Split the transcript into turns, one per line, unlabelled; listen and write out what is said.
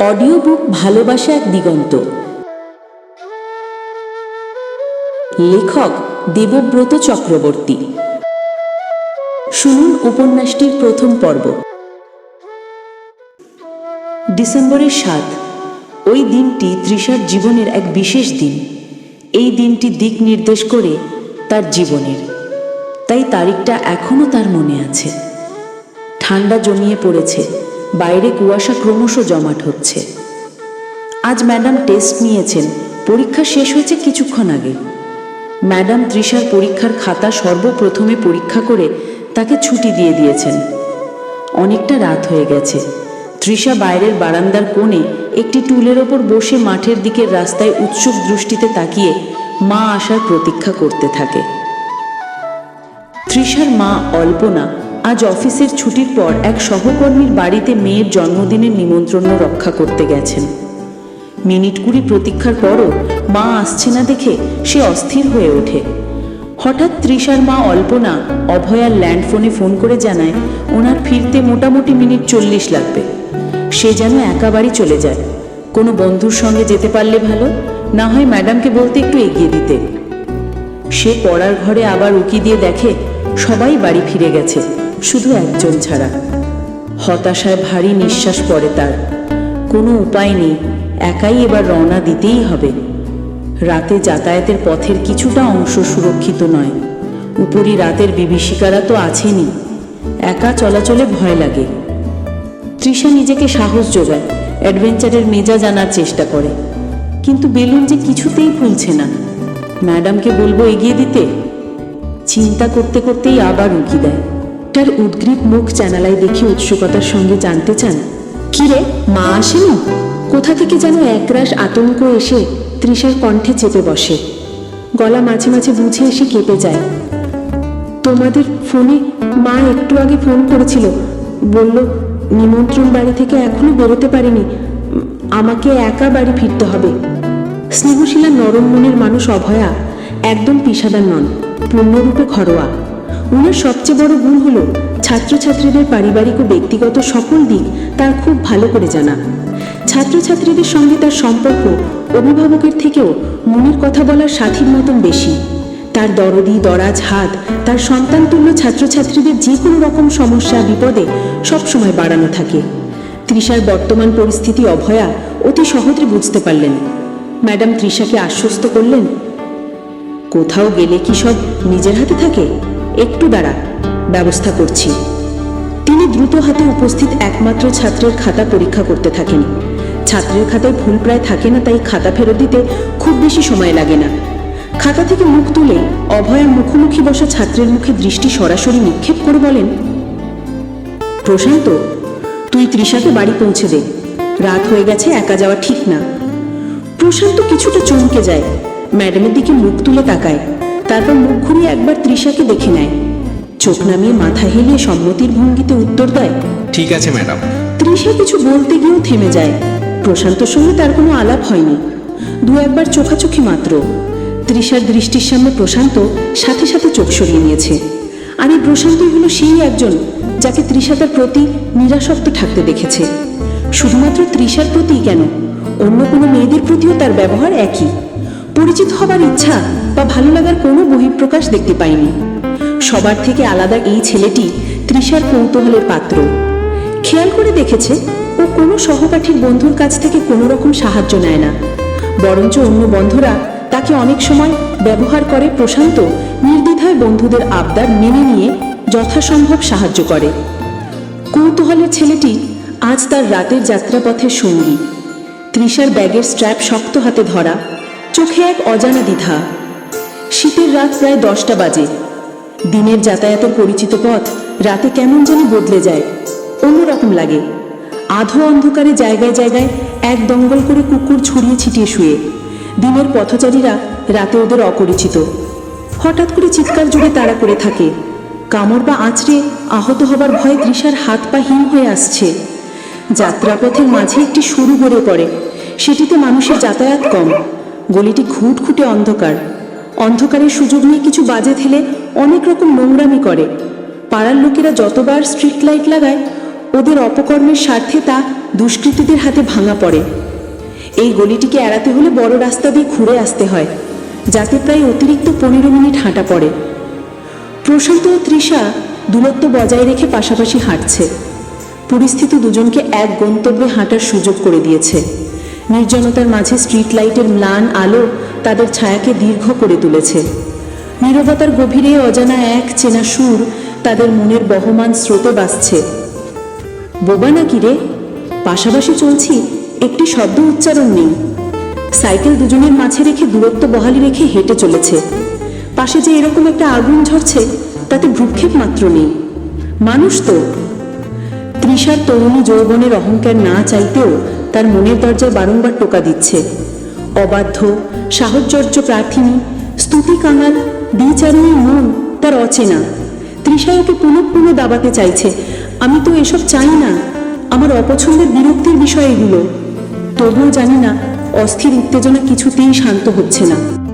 Audio book ভালোবাসা এক দিগন্ত। লেখক দেবব্রত চক্রবর্তী। শুনুন উপন্যাসটির প্রথম পর্ব। ডিসেম্বরের সাত, ওই দিনটি তৃষার জীবনের এক বিশেষ দিন। এই দিনটি দিক নির্দেশ করে তার জীবনের। তাই তারিখটা এখনও তার মনে আছে। ঠান্ডা জমিয়ে পড়েছে। বাইরে কুয়াশা ক্রমশ জমাট হচ্ছে। আজ ম্যাডাম টেস্ট নিয়েছেন, পরীক্ষা শেষ হয়েছে কিছুক্ষণ আগে। ম্যাডাম তৃষার পরীক্ষার খাতা সর্বপ্রথমে পরীক্ষা করে তাকে ছুটি দিয়ে দিয়েছেন। অনেকটা রাত হয়ে গেছে। তৃষা বাইরের বারান্দার কোণে একটি টুলের ওপর বসে মাঠের দিকের রাস্তায় উৎসুক দৃষ্টিতে তাকিয়ে মা আসার প্রতীক্ষা করতে থাকে। তৃষার মা অল্পনা আজ অফিসের ছুটির পর এক সহকর্মীর বাড়িতে মেয়ের জন্মদিনের নিমন্ত্রণ রক্ষা করতে গেছেন। মিনিট কুড়ি প্রতীক্ষার পরও মা আসছে না দেখে সে অস্থির হয়ে ওঠে। হঠাৎ তৃষার মা অল্পনা অভয়ার ল্যান্ডফোনে ফোন করে জানায়, ওনার ফিরতে মোটামুটি মিনিট চল্লিশ লাগবে। সে যেন একা বাড়ি চলে যায়। কোনো বন্ধুর সঙ্গে যেতে পারলে ভালো, না হয় ম্যাডামকে বলতে একটু এগিয়ে দিতে। সে পড়ার ঘরে আবার উকি দিয়ে দেখে সবাই বাড়ি ফিরে গেছে। শুধু একজন ছাড়া। হতাশায় ভারী নিঃশ্বাস পড়ে তার। কোনো উপায় নেই, একাই এবার রওনা দিতেই হবে। রাতে যাতায়াতের পথের কিছুটা অংশ সুরক্ষিত নয়। উপরি রাতের বিভীষিকারা তো আছেনই। একা চলাচলে ভয় লাগে। তৃষা নিজেকে সাহস যোগায়, অ্যাডভেঞ্চারের মেজা জানার চেষ্টা করে। কিন্তু বেলুন যে কিছুতেই ফুলছে না। ম্যাডামকে বলব এগিয়ে দিতে? চিন্তা করতে করতেই আবার উকি দেয়। তার উদ্গ্রীব মুখ জানালায় দেখে উৎসুকতার সঙ্গে জানতে চান কি রে মা আসেনি? কোথা থেকে যেন একরাশ আতঙ্ক এসে তৃষার কণ্ঠে চেপে বসে। গলা মাঝে মাঝে বুঝে এসে কেঁপে যায়। তোমাদের ফোনে মা একটু আগে ফোন করেছিল। বলল, নিমন্ত্রণ বাড়ি থেকে এখনও বেরোতে পারেনি। আমাকে একা বাড়ি ফিরতে হবে। স্নেহশীলা নরম মনের মানুষ অভয়া, একদম পেশাদার নন, পূর্ণরূপে ঘরোয়া। উনার সবচেয়ে বড় গুণ হলো ছাত্রছাত্রীদের পারিবারিক ও ব্যক্তিগত সকল দিক তার খুব ভালো করে জানা। ছাত্রছাত্রীদের সঙ্গে তার সম্পর্ক, অভিভাবকের থেকেও মনের কথা বলার সাথীর মতন বেশি। তার দরদি, দরাজ হাত, তার সন্তানতুল্য ছাত্রছাত্রীদের যে কোনো রকম সমস্যা, বিপদে সবসময় বাড়ানো থাকে। তৃষার বর্তমান পরিস্থিতি অভয়া অতি সহজে বুঝতে পারলেন। ম্যাডাম তৃষাকে আশ্বস্ত করলেন, কোথাও গেলে কি সব নিজের হাতে থাকে? একটু দাঁড়া, ব্যবস্থা করছি। তিনি দ্রুত হাতে উপস্থিত একমাত্র ছাত্রের খাতা পরীক্ষা করতে থাকেন। ছাত্রের খাতায় ভুল প্রায় থাকে না, তাই খাতা ফেরত দিতে খুব বেশি সময় লাগে না। খাতা থেকে মুখ তুলে অভয়ের মুখোমুখি বসা ছাত্রের মুখে দৃষ্টি সরাসরি নিক্ষেপ করে বলেন, প্রশান্ত, তুই তৃষাকে বাড়ি পৌঁছে দে। রাত হয়ে গেছে, একা যাওয়া ঠিক না। প্রশান্ত কিছুটা চমকে যায়, ম্যাডামের দিকে মুখ তুলে তাকায়। তারপর মুখ ঘুরিয়ে একবার তৃষাকে দেখে নেয়। চোখ নামিয়ে মাথা হেলিয়ে সম্মতির ভঙ্গিতে উত্তর দেয়
ঠিক আছে ম্যাডাম।
তৃষা কিছু বলতে গিয়েও থেমে যায়। প্রশান্তর সঙ্গে তার কোনো আলাপ হয়নি। দু একবার চোখাচোখি মাত্র। তৃষার দৃষ্টির সামনে প্রশান্ত সাথে সাথে চোখ সরিয়ে নিয়েছে। আর এই প্রশান্তই হলো সেই একজন যাকে তৃষা তার প্রতি নিরাসক্ত থাকতে দেখেছে। শুধুমাত্র তৃষার প্রতি কেন? অন্য কোনো মেয়েদের প্রতিও তার ব্যবহার একই। পরিচিত হবার ইচ্ছা বা ভালো লাগার কোনো বহিঃপ্রকাশ দেখতে পাইনি। সবার থেকে আলাদা এই ছেলেটি তৃষার কৌতূহলের পাত্র। খেয়াল করে দেখেছে, ও কোনো সহপাঠীর বন্ধুর কাছ থেকে কোনো রকম সাহায্য নেয় না। বরঞ্চ অন্য বন্ধুরা তাকে অনেক সময় ব্যবহার করে প্রশান্ত নির্দ্বিধায় বন্ধুদের আবদার মেনে নিয়ে যথাসম্ভব সাহায্য করে। কৌতূহলের ছেলেটি আজ তার রাতের যাত্রাপথের সঙ্গী। তৃষার ব্যাগের স্ট্র্যাপ শক্ত হাতে ধরা, চোখে এক অজানা দ্বিধা। শীতের রাত প্রায় দশটা বাজে। দিনের যাতায়াতের পরিচিত পথ রাতে কেমন যেন বদলে যায়, অন্যরকম লাগে। আধো অন্ধকারে জায়গায় জায়গায় এক দঙ্গল করে কুকুর ছড়িয়ে ছিটিয়ে শুয়ে। দিনের পথচারীরা রাতে ওদের অপরিচিত। হঠাৎ করে চিৎকার জুড়ে তাড়া করে থাকে। কামড় বা আঁচড়ে আহত হবার ভয়ে তৃষার হাত পা হিম হয়ে আসছে। যাত্রাপথের মাঝে একটি সরু গড়ে পড়ে। সেটিতে মানুষের যাতায়াত কম। গলিটি খুঁটখুটে অন্ধকার। অন্ধকারের সুযোগ নিয়ে কিছু বাজে থেলে অনেক রকম নোংরামি করে। পাড়ার লোকেরা যতবার স্ট্রিট লাইট লাগায়, ওদের অপকর্মের স্বার্থে তা দুষ্কৃতীদের হাতে ভাঙা পড়ে। এই গলিটিকে এড়াতে হলে বড় রাস্তা দিয়ে ঘুরে আসতে হয়, যাতে প্রায় অতিরিক্ত পনেরো মিনিট হাঁটা পড়ে। প্রশান্ত ও তৃষা দূরত্ব বজায় রেখে পাশাপাশি হাঁটছে। পরিস্থিতি দুজনকে এক গন্তব্যে হাঁটার সুযোগ করে দিয়েছে। নির্জনতার মাঝে স্ট্রিট লাইটের ম্লান আলো তাদের ছায়াকে দীর্ঘ করে তুলেছে। নীরবতার গভীরে অজানা এক চেনা সুর তাদের মনের বহমান স্রোতে বাসছে বোবা নাকি রে? পাশাপাশি চলছি, একটি শব্দ উচ্চারণ নেই। সাইকেল দুজনের মাঝে রেখে দূরত্ব বহালি রেখে হেঁটে চলেছে। পাশে যে এরকম একটা আগুন ঝরছে, তাতে ভ্রুক্ষেপ মাত্র নেই। মানুষ তো। তৃষার তরুণী যৌবনের অহংকার না চাইতেও তার মনের দরজায় বারংবার টোকা দিচ্ছে। অবাধ্য, সাহচর্য প্রার্থিনী, স্তুতি কাঙাল দ্বিচারিণী মন তার অচেনা। তৃষায় ওকে পুনঃ পুনঃ দাবাতে চাইছে, আমি তো এসব চাই না। আমার অপছন্দের বিরক্তির বিষয় এগুলো। তবুও জানি না, অস্থির উত্তেজনা কিছুতেই শান্ত হচ্ছে না।